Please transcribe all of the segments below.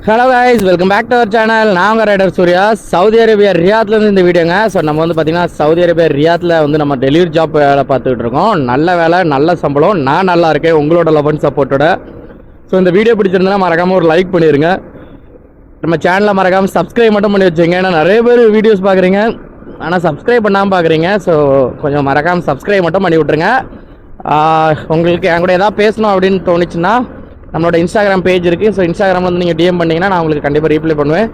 Hello guys welcome back to our channel நாங்கள் rider Surya. Saudi Arabia ரியாத்லேருந்து இந்த வீடியோங்க. ஸோ நம்ம வந்து பார்த்திங்கன்னா சவுதி அரேபியா ரியாத்தில் வந்து நம்ம டெலிவரி ஜாப் வேலை பார்த்துக்கிட்டு இருக்கோம். நல்ல வேலை நல்ல சம்பளம். நான் நல்லா இருக்கேன். உங்களோட லவ் அண்ட் சப்போர்ட்டோட ஸோ இந்த வீடியோ பிடிச்சிருந்தா மறக்காமல் ஒரு லைக் பண்ணிடுங்க நம்ம சேனலை மறக்காமல் சப்ஸ்கிரைப் மட்டும் பண்ணி வச்சுங்க ஏன்னா நிறைய பேர் வீடியோஸ் பார்க்குறீங்க ஆனால் சப்ஸ்கிரைப் பண்ணாமல் பார்க்குறீங்க ஸோ கொஞ்சம் மறக்காமல் சப்ஸ்கிரைப் மட்டும் பண்ணி விட்ருங்க உங்களுக்கு என் கூட ஏதாவது பேசணும் அப்படின்னு தோணுச்சுன்னா நம்மளோட இன்ஸ்டாகிராம் பேஜ் இருக்குது ஸோ இன்ஸ்டாகிராமில் வந்து நீங்கள் டிஎம் பண்ணிங்கன்னா நான் உங்களுக்கு கண்டிப்பாக ரீப்ளை பண்ணுவேன்.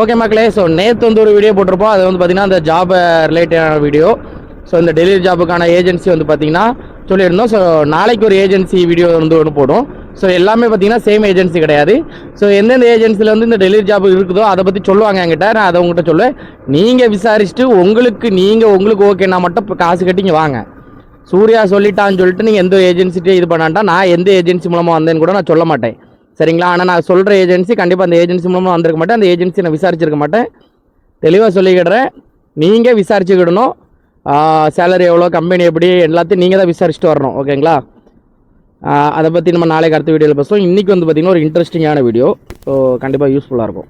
ஓகே மக்களே ஸோ நேற்று வந்து ஒரு வீடியோ போட்டிருப்போம். அது வந்து பார்த்திங்கன்னா அந்த ஜாப் ரிலேட்டடான வீடியோ ஸோ இந்த டெலிவரி ஜாபுக்கான ஏஜென்சி வந்து பார்த்திங்கன்னா சொல்லியிருந்தோம். ஸோ நாளைக்கு ஒரு ஏஜென்சி வீடியோ வந்து ஒன்று போடும். ஸோ எல்லாமே பார்த்தீங்கன்னா சேம் ஏஜென்சி கிடையாது. ஸோ எந்தெந்த ஏஜென்சியில் வந்து இந்த டெலிவரி ஜாப் இருக்குதோ அதை பற்றி சொல்லுவாங்க என்கிட்ட. நான் அதை உங்கள்கிட்ட சொல்லுவேன். நீங்கள் விசாரிச்சுட்டு உங்களுக்கு நீங்கள் உங்களுக்கு ஓகேன்னா மட்டும் காசு கட்டிங்க வாங்க. சூர்யா சொல்லிட்டான்னு சொல்லிட்டு நீங்கள் எந்த ஏஜென்சிட்டே இது பண்ணாண்டா நான் எந்த ஏஜென்சி மூலமாக வந்தேன்னு கூட நான் சொல்ல மாட்டேன். சரிங்களா? ஆனால் நான் சொல்கிற ஏஜென்சி கண்டிப்பாக அந்த ஏஜென்சி மூலமாக வந்திருக்க மாட்டேன். அந்த ஏஜென்சி நான் விசாரிச்சிருக்க மாட்டேன். தெளிவாக சொல்லிக்கிடுறேன். நீங்கள் விசாரிச்சுக்கிடணும். சேலரி எவ்வளோ கம்பெனி எப்படி எல்லாத்தையும் நீங்கள் தான் விசாரிச்சுட்டு வரணும். ஓகேங்களா? அதை பற்றி நம்ம நாளைக்கு அடுத்த வீடியோவில் பேசுவோம். இன்றைக்கி வந்து பார்த்திங்கன்னா ஒரு இன்ட்ரெஸ்டிங்கான வீடியோ ஸோ கண்டிப்பாக யூஸ்ஃபுல்லாக இருக்கும்.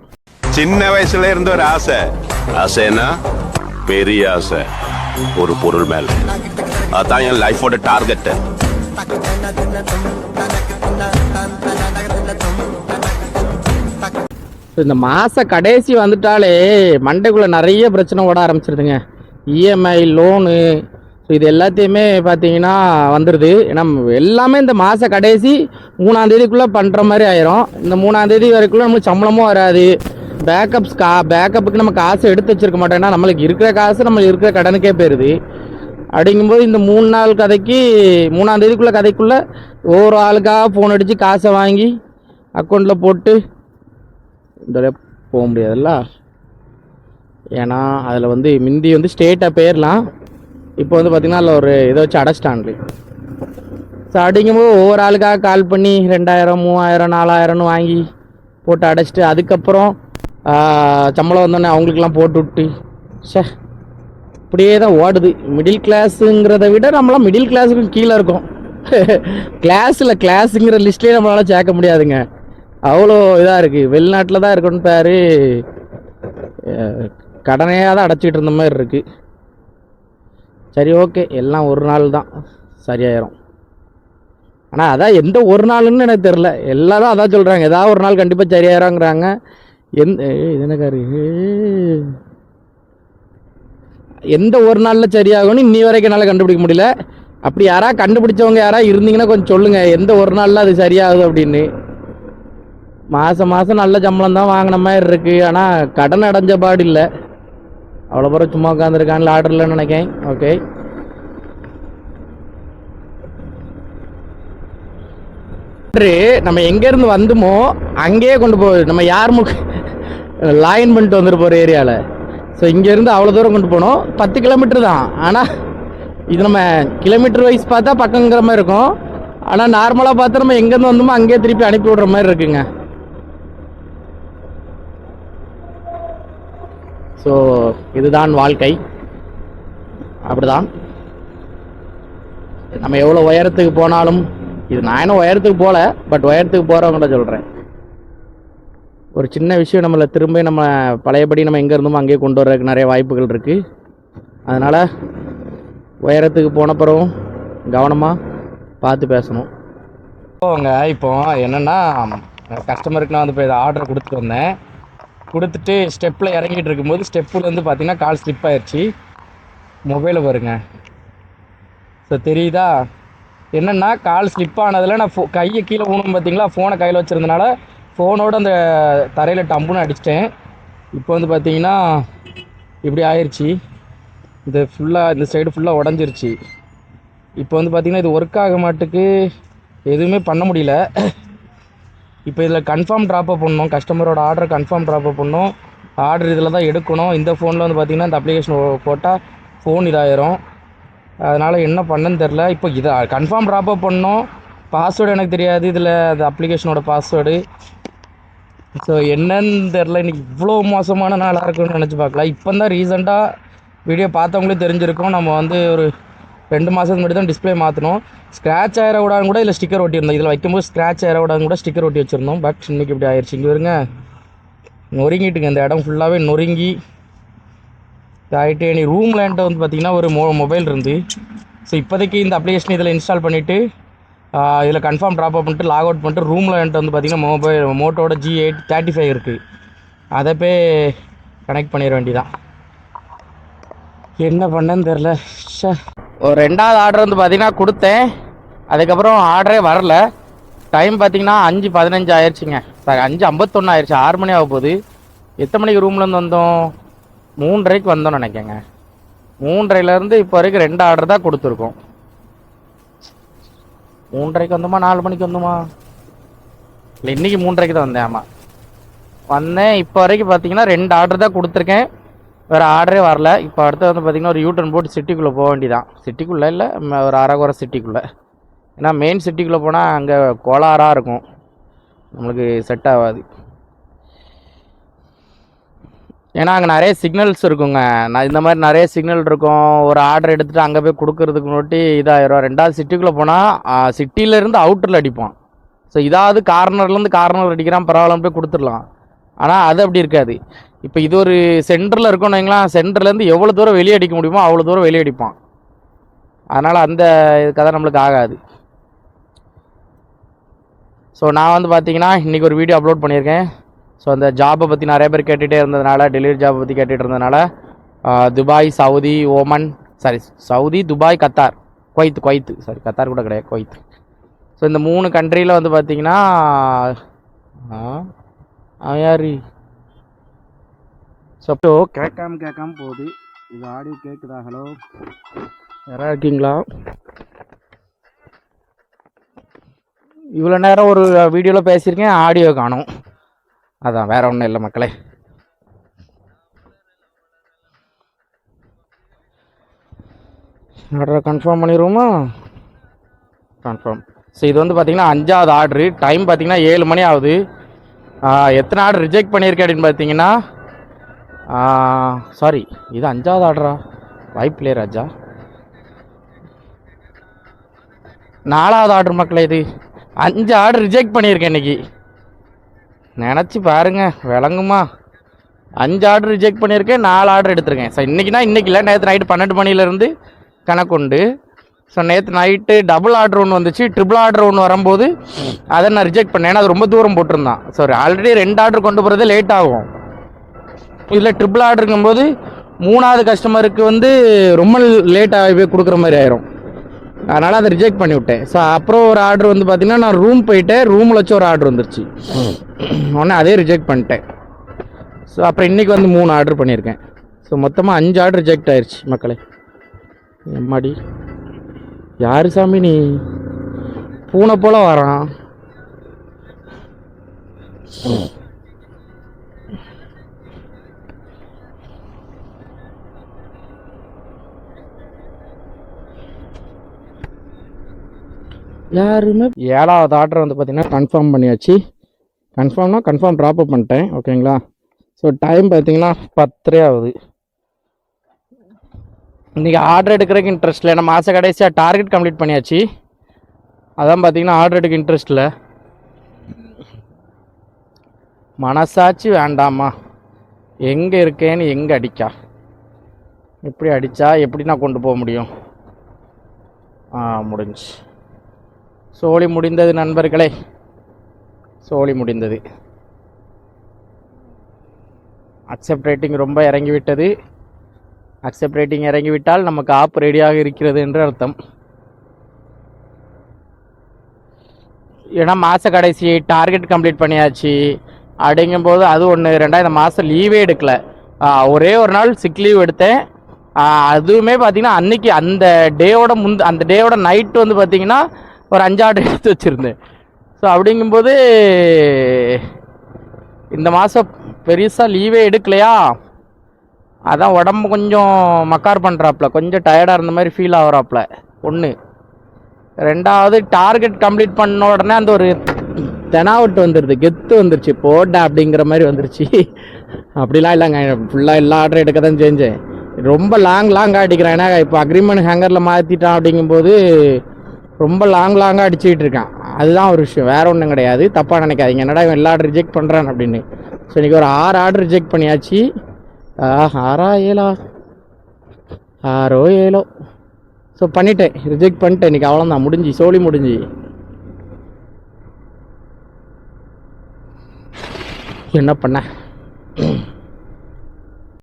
சின்ன வயசுல இருந்த ஒரு ஆசை. ஆசைன்னா பெரிய ஆசை. ஒரு பொருள் மேலே. அதான் என் லைஃபோட டார்கெட்டு இந்த மாத கடைசி வந்துட்டாலே மண்டைக்குள்ளே நிறைய பிரச்சனை ஓட ஆரம்பிச்சிருதுங்க. இஎம்ஐ லோனு ஸோ இது எல்லாத்தையுமே பார்த்தீங்கன்னா வந்துடுது ஏன்னா எல்லாமே இந்த மாத கடைசி மூணாம் தேதிக்குள்ளே பண்ணுற மாதிரி ஆயிரும். இந்த மூணாம் தேதி நம்மளுக்கு சம்பளமும் வராது. பேக்கப்ஸ் கா பேக்கப்புக்கு நம்ம காசு எடுத்து வச்சிருக்க மாட்டோம். ஏன்னா நம்மளுக்கு இருக்கிற காசு நம்மளுக்கு இருக்கிற கடனுக்கே போயிடுது அப்படிங்கும்போது இந்த மூணு நாள் கதைக்கு மூணாம் தேதிக்குள்ளே கதைக்குள்ளே ஒவ்வொரு ஆளுக்காக ஃபோன் அடித்து காசை வாங்கி அக்கௌண்ட்டில் போட்டு இந்த போக முடியாதுல்ல? ஏன்னா அதில் வந்து முந்தி வந்து ஸ்டேட்டாக போயிடலாம் இப்போ வந்து பார்த்திங்கன்னா அதில் ஒரு இதை வச்சு அடைச்சிட்டான்ல ஸோ அடிக்கும்போது ஒவ்வொரு ஆளுக்காக கால் பண்ணி ரெண்டாயிரம் மூவாயிரம் நாலாயிரம்னு வாங்கி போட்டு அடைச்சிட்டு அதுக்கப்புறம் சம்பளம் வந்தோடனே அவங்களுக்கெல்லாம் போட்டு விட்டு சே அப்படியே தான் ஓடுது. மிடில் கிளாஸுங்கிறத விட நம்மளாம் மிடில் கிளாஸுக்கு கீழே இருக்கும். கிளாஸில் கிளாஸுங்கிற லிஸ்ட்லேயே நம்மளால் சேர்க்க முடியாதுங்க. அவ்வளோ இதாக இருக்குது வெளிநாட்டில் தான் இருக்கணும் பேர். கடனையாக தான் அடைச்சிக்கிட்டு இருந்த மாதிரி இருக்குது சரி ஓகே எல்லாம் ஒரு நாள் தான். சரியாயிரும். ஆனால் அதான் எந்த ஒரு நாள்னு எனக்கு தெரில எல்லாரும் அதான் சொல்கிறாங்க ஏதாவது ஒரு நாள் கண்டிப்பாக சரியாயிருங்கிறாங்க எந்த இது என்ன காரு? எந்த ஒரு நாளில் சரியாகும்னு இன்னி வரைக்கும் என்னால் கண்டுபிடிக்க முடியல. அப்படி யாராவது கண்டுபிடிச்சவங்க யாரா இருந்தீங்கன்னா கொஞ்சம் சொல்லுங்கள் எந்த ஒரு நாளில் அது சரியாகுது அப்படின்னு. மாதம் மாதம் நல்ல சம்பளம் தான் வாங்கின மாதிரி இருக்குது ஆனால் கடன் அடைஞ்ச பாடு இல்லை. அவ்வளோ பிறகு சும்மா உட்காந்துருக்கான்ல ஆர்டர்லன்னு நினைக்கேன் ஓகே நம்ம எங்கேருந்து வந்தோமோ அங்கேயே கொண்டு போ நம்ம யார் முக் லாயின் பண்ணிட்டு வந்துட்டு போகிற ஏரியாவில் ஸோ இங்கேருந்து அவ்வளோ தூரம் கொண்டு போனோம். பத்து கிலோமீட்டர் தான். ஆனால் இது நம்ம கிலோமீட்டர் வைஸ் பார்த்தா பக்கங்கிற மாதிரி இருக்கும். ஆனால் நார்மலாக பார்த்தா நம்ம எங்கேருந்து வந்தோமோ அங்கேயே திருப்பி அனுப்பி விடுற மாதிரி இருக்குங்க. ஸோ இதுதான் வாழ்க்கை. அப்படிதான். நம்ம எவ்வளோ உயரத்துக்கு போனாலும் இது நான் என்ன உயரத்துக்கு போகல பட் உயரத்துக்கு போகிறவங்கள்ட்ட சொல்கிறேன் ஒரு சின்ன விஷயம் நம்மளை திரும்ப நம்ம பழையபடி நம்ம எங்கே இருந்தோமோ அங்கேயே கொண்டு வர்றதுக்கு நிறைய வாய்ப்புகள் இருக்குது அதனால் உயரத்துக்கு போனப்புறம் கவனமாக பார்த்து பேசணும். போங்க இப்போ என்னென்னா கஸ்டமருக்கு நான் வந்து இப்போ இதை ஆர்டர் கொடுத்துட்டு வந்தேன். கொடுத்துட்டு ஸ்டெப்பில் இறங்கிட்டு இருக்கும்போது ஸ்டெப்பில் வந்து பார்த்திங்கன்னா கால் ஸ்லிப் ஆயிடுச்சு மொபைலை பாருங்க. ஸோ தெரியுதா? என்னென்னா கால் ஸ்லிப் ஆனதில் நான் ஃபோ கையை கீழே ஊனும் பார்த்தீங்களா? ஃபோனை கையில் வச்சுருந்தனால ஃபோனோட அந்த தரையில் டம்புன்னு அடிச்சிட்டேன். இப்போ வந்து பார்த்தீங்கன்னா இப்படி ஆயிடுச்சு இது ஃபுல்லாக இந்த சைடு ஃபுல்லாக உடஞ்சிருச்சு. இப்போ வந்து பார்த்திங்கன்னா இது ஒர்க் ஆக மாட்டுக்கு எதுவுமே பண்ண முடியல. இப்போ இதில் கன்ஃபார்ம் ட்ராப்பை பண்ணணும். கஸ்டமரோட ஆர்டர் கன்ஃபார்ம் ட்ராப்அப் பண்ணணும். ஆர்டர் இதில் தான் எடுக்கணும். இந்த ஃபோனில் வந்து பார்த்திங்கன்னா இந்த அப்ளிகேஷன் போட்டால் ஃபோன் இதாயிரும். அதனால் என்ன பண்ணுன்னு தெரில இப்போ இதை கன்ஃபார்ம் ட்ராப்அப் பண்ணோம். பாஸ்வேர்டு எனக்கு தெரியாது. இதில் அந்த அப்ளிகேஷனோட பாஸ்வேர்டு ஸோ என்னன்னு தெரில இன்னைக்கு இவ்வளோ மோசமான நாளாக இருக்குன்னு நினச்சி பார்க்கலாம் இப்போ தான் ரீசெண்டாக வீடியோ பார்த்தவங்களே தெரிஞ்சிருக்கோம். நம்ம வந்து ஒரு ரெண்டு மாதத்துக்கு முன்னாடி தான் டிஸ்ப்ளே மாற்றணும் ஸ்க்ராட்ச் ஆயிடக்கூடாதுன்னு கூட இதில் ஸ்டிக்கர் ஒட்டியிருந்தோம் இதில் வைக்கும்போது ஸ்க்ராட்ச் ஆயிடக்கூடாதுன்னு கூட ஸ்டிக்கர் ஒட்டி வச்சுருந்தோம். பட் இன்றைக்கி இப்படி ஆயிடுச்சு இங்கே வருங்க நொறுங்கிட்டுங்க. இந்த இடம் ஃபுல்லாகவே நொறுங்கி ஆகிட்டு நீ ரூம் என்கிட்ட வந்து பார்த்தீங்கன்னா ஒரு மொ மொபைல் இருந்து. ஸோ இப்போதைக்கு இந்த அப்ளிகேஷன் இதில் இன்ஸ்டால் பண்ணிவிட்டு இதில் கன்ஃபார்ம் ட்ராப் அப் பண்ணிட்டு லாக் அவுட் பண்ணிட்டு ரூமில் என்கிட்ட வந்து பார்த்தீங்கன்னா மொபைல் மோட்டோட ஜி எயிட் தேர்ட்டி ஃபைவ் இருக்குது அதை போய் கனெக்ட் பண்ணிட வேண்டியதான் என்ன பண்ணேன்னு தெரில ஷே ஒரு ரெண்டாவது ஆர்டர் வந்து பார்த்திங்கன்னா கொடுத்தேன். அதுக்கப்புறம் ஆர்டரே வரல. டைம் பார்த்தீங்கன்னா அஞ்சு பதினஞ்சு ஆயிடுச்சுங்க சாரி அஞ்சு ஐம்பத்தொன்று ஆயிடுச்சு ஆறு மணி ஆக போகுது. எத்தனை மணிக்கு ரூம்லேருந்து வந்தோம்? மூன்றரைக்கு வந்தோம்னு நினைக்கேங்க. மூன்றரைலேருந்து இப்போ வரைக்கும் ரெண்டு ஆர்டர் தான் கொடுத்துருக்கோம். மூன்றரைக்கு வந்தோமா? நாலு மணிக்கு வந்தோமா? இல்லை இன்றைக்கி மூன்றரைக்கு தான் வந்தேன் ஆமாம் வந்தேன். இப்போ வரைக்கும் பார்த்தீங்கன்னா ரெண்டு ஆர்டர் தான் கொடுத்துருக்கேன். வேறு ஆர்டரே வரல. இப்போ அடுத்து வந்து பார்த்தீங்கன்னா ஒரு யூட்டன் போட்டு சிட்டிக்குள்ளே போக வேண்டியதான் சிட்டிக்குள்ளே இல்லை ஒரு அரகுறை சிட்டிக்குள்ளே. ஏன்னா மெயின் சிட்டிக்குள்ளே போனால் அங்கே கோளாறாக இருக்கும். நம்மளுக்கு செட் ஆகாது. ஏன்னா அங்கே நிறைய சிக்னல்ஸ் இருக்குங்க. நான் இந்த மாதிரி நிறைய சிக்னல் இருக்கும். ஒரு ஆர்டர் எடுத்துகிட்டு அங்கே போய் கொடுக்கறதுக்கு நோட்டி இதாயிரும். ரெண்டாவது சிட்டிக்குள்ளே போனால் சிட்டியிலேருந்து அவுட்டரில் அடிப்பான். ஸோ இதாவது கார்னர்லேருந்து கார்னர் அடிக்கிறான். பரவாயில்ல போய் கொடுத்துடலாம். ஆனால் அது அப்படி இருக்காது. இப்போ இது ஒரு சென்டரில் இருக்கணும் வைங்களேன். சென்டர்லேருந்து எவ்வளோ தூரம் வெளியே அடிக்க முடியுமோ அவ்வளோ தூரம் வெளியே அடிப்பான். அதனால் அந்த கதை நம்மளுக்கு ஆகாது. ஸோ நான் வந்து பார்த்தீங்கன்னா இன்றைக்கி ஒரு வீடியோ அப்லோட் பண்ணியிருக்கேன். ஸோ அந்த ஜாபை பற்றி நிறைய பேர் கேட்டுகிட்டே இருந்ததுனால டெலிவரி ஜாபை பற்றி கேட்டுட்டு இருந்ததுனால Dubai Saudi Oman sorry Saudi Dubai Qatar Kuwait Kuwait sorry Qatar கூட கிடையாது குவைத். ஸோ இந்த மூணு கண்ட்ரியில் வந்து பார்த்தீங்கன்னா யாரு? ஸோ கேட்காம கேட்காம போகுது. இது ஆடியோ கேட்குதா ஹலோ யாரா இருக்கீங்களா? இவ்வளோ நேரம் ஒரு வீடியோவில் பேசியிருக்கேன் ஆடியோ காணும். அதான் வேற ஒன்றும் இல்லை மக்களே. ஆர்டரை கன்ஃபார்ம் பண்ணிடுவோமா கன்ஃபார்ம் ஸோ இது வந்து பார்த்தீங்கன்னா அஞ்சாவது ஆர்டரு டைம் பார்த்தீங்கன்னா ஏழு மணி ஆகுது. எத்தனை ஆர்டர் ரிஜெக்ட் பண்ணியிருக்கேன் அப்படின்னு பார்த்தீங்கன்னா சாரி இது அஞ்சாவது ஆர்டரா வாய்ப்பில்லையே ராஜா. நாலாவது ஆர்டர் மக்களே இது. அஞ்சு ஆர்டர் ரிஜெக்ட் பண்ணியிருக்கேன் இன்னைக்கு. நினச்சி பாருங்க விளங்குமா? அஞ்சு ஆர்டர் ரிஜெக்ட் பண்ணியிருக்கேன் நாலு ஆர்டர் எடுத்திருக்கேன். ஸோ இன்றைக்கினா இன்றைக்கி இல்லை நேற்று நைட்டு பன்னெண்டு மணிலேருந்து கணக்குண்டு ஸோ நேற்று நைட்டு டபுள் ஆர்டர் ஒன்று வந்துச்சு. ட்ரிபிள் ஆர்டர் ஒன்று வரும்போது அதை நான் ரிஜெக்ட் பண்ணேன். ஏன்னா அது ரொம்ப தூரம் போட்டிருந்தான். சாரி ஆல்ரெடி ரெண்டு ஆர்டர் கொண்டு போகிறதே லேட் ஆகும். இதில் ட்ரிபிள் ஆர்டருங்கும்போது மூணாவது கஸ்டமருக்கு வந்து ரொம்ப லேட் ஆகி போய் கொடுக்குற மாதிரி ஆயிரும். அதனால் அதை ரிஜெக்ட் பண்ணி விட்டேன் ஸோ அப்புறம் ஒரு ஆர்டர் வந்து பார்த்தீங்கன்னா நான் ரூம் போயிட்டேன். ரூமில் வச்சு ஒரு ஆர்டர் வந்துருச்சு. உடனே அதே ரிஜெக்ட் பண்ணிட்டேன். ஸோ அப்புறம் இன்றைக்கி வந்து மூணு ஆர்டர் பண்ணியிருக்கேன். ஸோ மொத்தமாக அஞ்சு ஆர்டர் ரிஜெக்ட் ஆயிடுச்சு மக்களே. எம்மாடி? யாரு சாமி நீ? பூனை போல வரான். யாருமே ஏழாவது ஆர்டர் வந்து பார்த்தீங்கன்னா கன்ஃபார்ம் பண்ணியாச்சு. கன்ஃபார்ம்னா கன்ஃபார்ம் ட்ராப் அப் பண்ணிட்டேன் ஓகேங்களா ஸோ டைம் பார்த்தீங்கன்னா பத்தரை ஆகுது. இன்றைக்கி ஆர்டர் எடுக்கிறதுக்கு இன்ட்ரெஸ்ட் இல்லை. நம்ம மாத கடைசியாக டார்கெட் கம்ப்ளீட் பண்ணியாச்சு. அதான் பார்த்தீங்கன்னா ஆர்டர் எடுக்க இன்ட்ரெஸ்ட் இல்லை. மனசாட்சி வேண்டாமா எங்கே இருக்கேன்னு எங்கே அடிக்கா? எப்படி அடித்தா எப்படி நான் கொண்டு போக முடியும்? ஆ முடிஞ்சு சோழி முடிந்தது நண்பர்களே. சோழி முடிந்தது. அக்செப்ட் ரேட்டிங் ரொம்ப இறங்கிவிட்டது. அக்செப்ட் ரேட்டிங் இறங்கிவிட்டால் நமக்கு ஆப் ரெடியாக இருக்கிறது என்று அர்த்தம். ஏன்னா மாத கடைசி டார்கெட் கம்ப்ளீட் பண்ணியாச்சு. அப்படிங்கும்போது அது ஒன்று ரெண்டா இந்த மாதம் லீவே எடுக்கல. ஒரே ஒரு நாள் சிக் லீவ் எடுத்தேன். அதுவுமே பார்த்திங்கன்னா அன்னைக்கு அந்த டேவோட முந்த அந்த டேவோட நைட்டு வந்து பார்த்திங்கன்னா ஒரு அஞ்சு ஆர்டர் எடுத்து வச்சுருந்தேன். ஸோ அப்படிங்கும்போது இந்த மாதம் பெருசாக லீவே எடுக்கலையா? அதான் உடம்பு கொஞ்சம் மக்கார் பண்ணுறாப்புல கொஞ்சம் டயர்டாக இருந்த மாதிரி ஃபீல் ஆகுறாப்புல ஒன்று ரெண்டாவது டார்கெட் கம்ப்ளீட் பண்ண உடனே அந்த ஒரு தெனாவட்டு வந்துடுது கெத்து வந்துருச்சு. போட்டா அப்படிங்கிற மாதிரி வந்துருச்சு. அப்படிலாம் இல்லைங்க. ஃபுல்லாக எல்லா ஆர்டரும் எடுக்க தான் செஞ்சேன். ரொம்ப லாங் லாங்காக அடிக்கிறேன். ஏன்னா இப்போ அக்ரிமெண்ட் ஹேங்கரில் மாற்றிட்டான் அப்படிங்கும்போது ரொம்ப லாங் லாங்காக அடிச்சுக்கிட்டு இருக்கான். அதுதான் ஒரு விஷயம். வேறு ஒன்றும் கிடையாது. தப்பாக நினைக்காதீங்க. என்னடா இவன் எல்லா ரிஜெக்ட் பண்ணுறான் அப்படின்னு. ஸோ இன்றைக்கி ஒரு ஆறு ஆர்டர் ரிஜெக்ட் பண்ணியாச்சு. ஆ, ஆறா ஏழா? ஆறோ ஏழோ? ஸோ பண்ணிட்டேன். ரிஜெக்ட் பண்ணிட்டேன். இன்றைக்கி அவ்வளோதான் முடிஞ்சு சோலி முடிஞ்சு. என்ன பண்ண?